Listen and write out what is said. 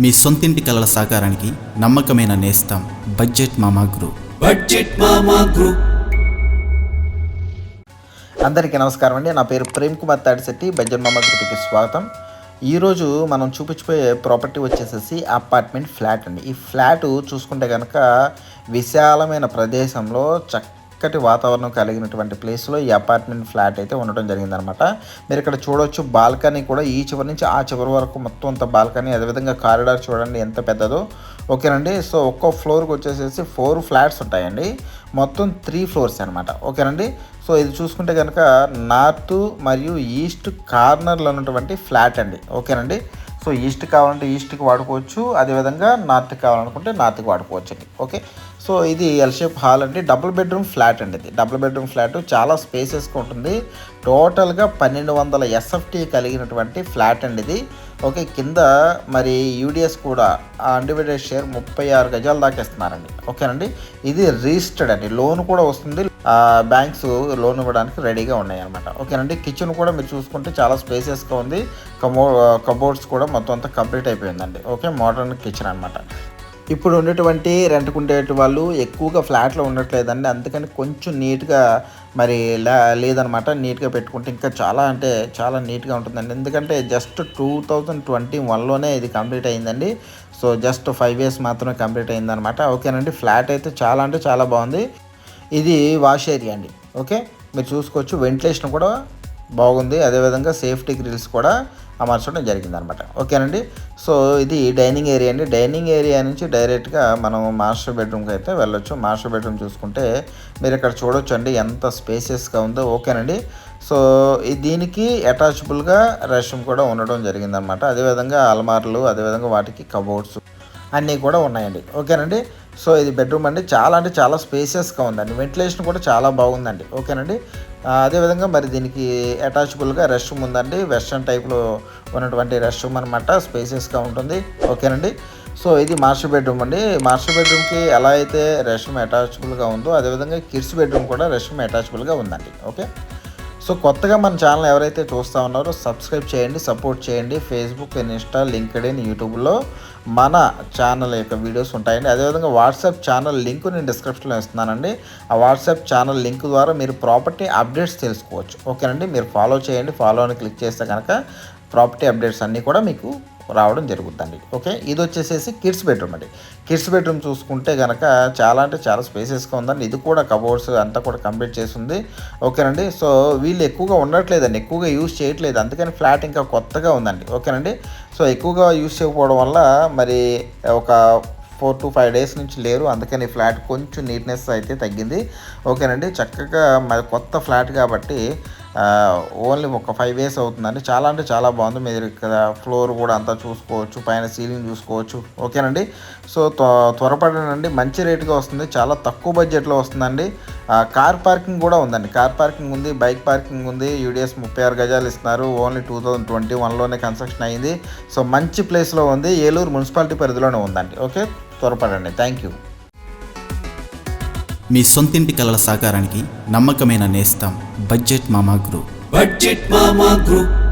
మీ సొంతింటి కలల సాకారానికి నమ్మకమైన నేస్తం budget Mama group. Budget Mama group. అందరికీ నమస్కారం అండి. నా పేరు ప్రేమ్ కుమార్ తాడిశెట్టి. బెంజన్ మామ గ్రూప్కి స్వాగతం. ఈరోజు మనం చూపించిపోయే ప్రాపర్టీ వచ్చేసేసి అపార్ట్మెంట్ ఫ్లాట్ అండి. ఈ ఫ్లాట్ చూసుకుంటే కనుక విశాలమైన ప్రదేశంలో చక్కటి వాతావరణం కలిగినటువంటి ప్లేస్లో ఈ అపార్ట్మెంట్ ఫ్లాట్ అయితే ఉండడం జరిగిందనమాట. మీరు ఇక్కడ చూడొచ్చు బాల్కనీ కూడా ఈ చివరి నుంచి ఆ చివరి వరకు మొత్తం అంత బాల్కనీ అదేవిధంగా కారిడార్ చూడండి ఎంత పెద్దదో. ఓకేనండి? సో ఒక్కో ఫ్లోర్కి వచ్చేసేసి ఫోర్ ఫ్లాట్స్ ఉంటాయండి. మొత్తం త్రీ ఫ్లోర్స్ అనమాట ఓకేనండి? సో ఇది చూసుకుంటే కనుక నార్త్ మరియు ఈస్ట్ కార్నర్లో ఉన్నటువంటి ఫ్లాట్ అండి. ఓకేనండి? సో ఈస్ట్ కావాలంటే ఈస్ట్కి వాడుకోవచ్చు అదేవిధంగా నార్త్ కావాలనుకుంటే నార్త్కి వాడుకోవచ్చు అండి ఓకే? సో ఇది ఎల్ షేప్ హాల్ అండి. డబుల్ బెడ్రూమ్ ఫ్లాట్ అండి ఇది. డబుల్ బెడ్రూమ్ ఫ్లాట్ చాలా స్పేసెస్గా ఉంటుంది. టోటల్గా పన్నెండు వందల ఎస్ఎఫ్టీ కలిగినటువంటి ఫ్లాట్ అండి ఇది. ఓకే కింద మరి యూడిఎస్ కూడా అన్డివైడెడ్ షేర్ ముప్పై ఆరు గజాలు దాకా ఇస్తున్నారండి. ఓకేనండి? ఇది రిజిస్టర్డ్ అండి. లోన్ కూడా వస్తుంది. బ్యాంక్స్ లోన్ ఇవ్వడానికి రెడీగా ఉన్నాయి అనమాట ఓకేనండి? కిచెన్ కూడా మీరు చూసుకుంటే చాలా స్పేసెస్గా ఉంది. కమో కబోర్డ్స్ కూడా మొత్తం అంతా కంప్లీట్ అయిపోయిందండి. ఓకే మోడర్న్ కిచెన్ అనమాట ఇప్పుడు ఉండేటువంటి రెంట్కుండే వాళ్ళు ఎక్కువగా ఫ్లాట్లో ఉండట్లేదండి. అందుకని కొంచెం నీట్గా మరి లేదనమాట. నీట్గా పెట్టుకుంటే ఇంకా చాలా అంటే చాలా నీట్గా ఉంటుందండి. ఎందుకంటే జస్ట్ టూ థౌజండ్ ట్వంటీ వన్లోనే ఇది కంప్లీట్ అయిందండి. సో జస్ట్ ఫైవ్ ఇయర్స్ మాత్రమే కంప్లీట్ అయిందనమాట. ఓకేనండి. ఫ్లాట్ అయితే చాలా అంటే చాలా బాగుంది. ఇది వాష్ ఏరియా అండి. ఓకే? మీరు చూసుకోవచ్చు. వెంటిలేషన్ కూడా బాగుంది. అదేవిధంగా సేఫ్టీ గ్రిల్స్ కూడా అమర్చడం జరిగిందనమాట. ఓకేనండి. సో ఇది డైనింగ్ ఏరియా అండి. డైనింగ్ ఏరియా నుంచి డైరెక్ట్గా మనం మాస్టర్ బెడ్రూమ్కి అయితే వెళ్ళొచ్చు. మాస్టర్ బెడ్రూమ్ చూసుకుంటే మీరు ఇక్కడ చూడొచ్చు అండి ఎంత స్పేసియస్గా ఉందో. ఓకేనండి. సో దీనికి అటాచబుల్గా రెస్ట్రూమ్ కూడా ఉండడం జరిగిందనమాట అదేవిధంగా అల్మార్లు అదేవిధంగా వాటికి కబోర్డ్స్. అన్నీ కూడా ఉన్నాయండి. ఓకేనండి? సో ఇది బెడ్రూమ్ అండి. చాలా అంటే చాలా స్పేసియస్గా ఉందండి. వెంటిలేషన్ కూడా చాలా బాగుందండి. ఓకేనండి? అదేవిధంగా మరి దీనికి అటాచబుల్గా రెస్ట్ రూమ్ ఉందండి. వెస్ట్రన్ టైప్లో ఉన్నటువంటి రెస్ట్ రూమ్ అనమాట స్పేసియస్గా ఉంటుంది. ఓకేనండి? సో ఇది మాస్టర్ బెడ్రూమ్ అండి. మాస్టర్ బెడ్రూమ్కి ఎలా అయితే రెస్ట్ రూమ్ అటాచబుల్గా ఉందో అదేవిధంగా కిడ్స్ బెడ్రూమ్ కూడా రెస్ట్ రూమ్ అటాచబుల్గా ఉందండి. ఓకే? సో కొత్తగా మన ఛానల్ ఎవరైతే చూస్తూ ఉన్నారో సబ్స్క్రైబ్ చేయండి సపోర్ట్ చేయండి. ఫేస్బుక్ ఇన్స్టా లింక్డ్ ఇన్ యూట్యూబ్లో మన ఛానల్ యొక్క వీడియోస్ ఉంటాయండి. అదేవిధంగా వాట్సాప్ ఛానల్ లింక్ నేను డిస్క్రిప్షన్లో ఇస్తున్నానండి. ఆ వాట్సాప్ ఛానల్ లింక్ ద్వారా మీరు ప్రాపర్టీ అప్డేట్స్ తెలుసుకోవచ్చు. ఓకేనండి మీరు ఫాలో చేయండి. ఫాలో అని క్లిక్ చేస్తే కనుక ప్రాపర్టీ అప్డేట్స్ అన్నీ కూడా మీకు రావడం జరుగుతుంది. ఓకే? ఇది వచ్చేసేసి కిడ్స్ బెడ్రూమ్ అండి. కిడ్స్ బెడ్రూమ్ చూసుకుంటే కనుక చాలా అంటే చాలా స్పేసెస్గా ఉందండి. ఇది కూడా కబోర్డ్స్ అంతా కూడా కంప్లీట్ చేసింది. ఓకేనండి? సో వీళ్ళు ఎక్కువగా ఉండట్లేదండి. ఎక్కువగా యూజ్ చేయట్లేదు. అందుకని ఫ్లాట్ ఇంకా కొత్తగా ఉందండి. ఓకేనండి? సో ఎక్కువగా యూజ్ చేయకపోవడం వల్ల మరి ఒక ఫోర్ టు ఫైవ్ డేస్ నుంచి లేరు. అందుకని ఫ్లాట్ కొంచెం నీట్నెస్ అయితే తగ్గింది. ఓకేనండి? చక్కగా మరి కొత్త ఫ్లాట్ కాబట్టి ఓన్లీ ఒక ఫైవ్ ఇయర్స్ అవుతుందండి. చాలా అంటే చాలా బాగుంది. మీరు ఇక్కడ ఫ్లోర్ కూడా అంతా చూసుకోవచ్చు పైన సీలింగ్ చూసుకోవచ్చు. ఓకేనండి? సో త్వ- త్వరపడనండి మంచి రేటుగా వస్తుంది. చాలా తక్కువ బడ్జెట్లో వస్తుందండి. కార్ పార్కింగ్ కూడా ఉందండి. కార్ పార్కింగ్ ఉంది బైక్ పార్కింగ్ ఉంది. యూడిఎస్ ముప్పై ఆరు గజాలు ఇస్తున్నారు. ఓన్లీ టూ థౌజండ్ ట్వంటీ వన్లోనే కన్స్ట్రక్షన్ అయింది. సో మంచి ప్లేస్లో ఉంది. ఏలూరు మున్సిపాలిటీ పరిధిలోనే ఉందండి. ఓకే? త్వరపడండి. Thank you. మీ సొంతింటి కలల సాకారానికి నమ్మకమైన నేస్తాం budget Mama group. Budget Mama group.